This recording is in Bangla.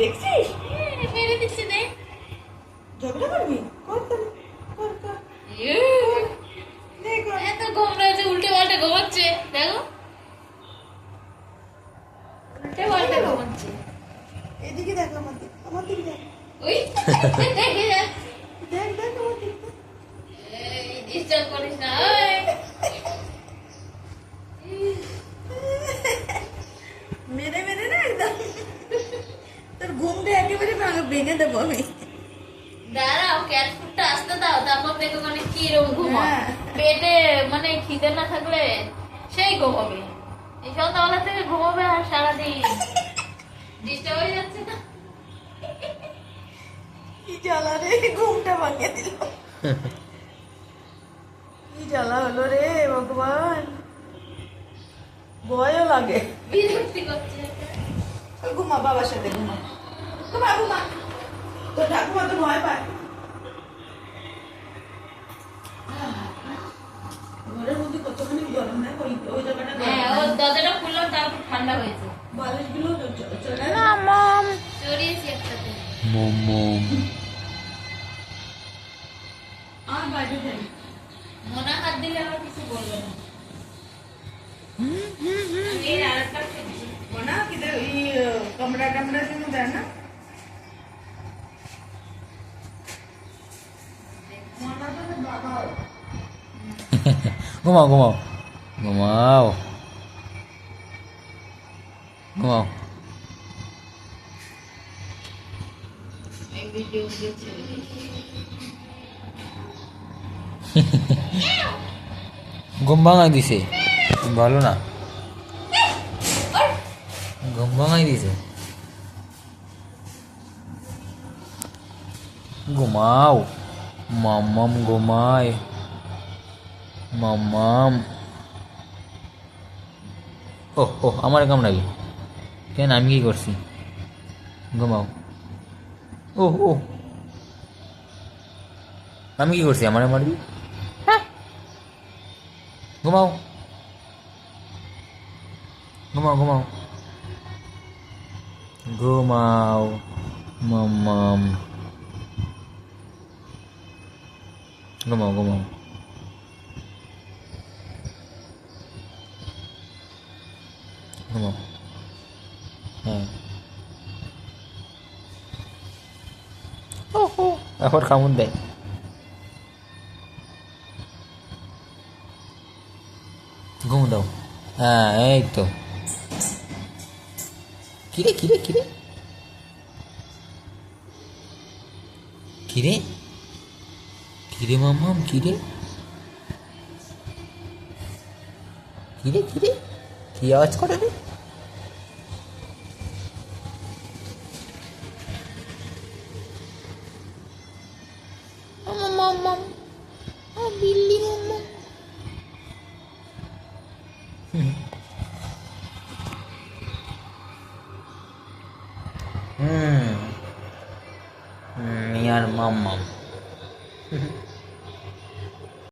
দেখছিস? মেরে দিচ্ছে নে ঝগড়া করবি? কর তাহলে কর কর। এত ঘুম রয়েছে উল্টে পাল্টে ঘুমাচ্ছে। দেখো। উল্টে পাল্টে ঘুমাচ্ছে। এদিকে দেখ আমার দিক আমার দিক দেখ। ওই দেখে যা। দেখ দেখ আমার দিক দেখ। এই ডিস্টার্ব করিস না ওই মেরে মেরে না একদম তোর ঘুমটা একেবারে ভাঙ- দেবো আমি। দাঁড়াও ক্যাট ফুডটা আসতে দাও তারপর দেখো মানে কিরম ঘুমা হ্যাঁ। পেটে মানে খিদে না থাকলে সেই ঘুমাবে। এই সন্ধ্যাবেলা থেকে ঘুমাবে আর সারাদিন। ডিস্টার্ব হয়ে যাচ্ছে না কি জ্বালা রে ঘুমটা ভাঙিয়ে দিল। কি জ্বালা হলো রে ভগবান। ভয়ও লাগে। বিরক্তি করছে। ঘুমা বাবার সাথে ঘুমা। ঘুমা ঘুমা। তোর ঠাকুমা তো ভয় পায়। ঘরের মধ্যে কতখানি গরম না ওই ওই জায়গাটা হ্যাঁ ও দরজাটা খুললাম তারপর ঠান্ডা হয়েছে। বালিশগুলো। চলে চড়িয়েছি একসাথে। মোমো আর বাইরে যাই। মনে হাত দিলে আবার কিছু বলবে না। আমি এর আরেকটা খেয়েছি। মনা কিধর ওই কমরা টমরা না মনা তো বাবা ঘুমাও ঘুমাও। ঘুমাও। ঘুমাও। ঘুম ভাঙাই দিছে। ভালো না। ঘুম ভাঙাই দিছে। ঘুমাও। মাম্মাম ঘুমায়। মাম্মাম ও ও আমার কামড়াবি কেন আমি কি করছি? ঘুমাও। ও ও আমি কি করছি? আমার মারবি? ঘুমাও। ঘুমাও ঘুমাও। ঘুমাও ঘুমাও ঘুমাও ঘুমাও। হ্যাঁ। ওহো। এখন কামড় দেয় ঘুম দাও। হ্যাঁ এই তো। কিরে কিরে কিরে? কিরে? কিরে মামাম কিরে? কিরে কিরে? কি আওয়াজ করে রে? হুম হুম ইয়ার মাম্মাম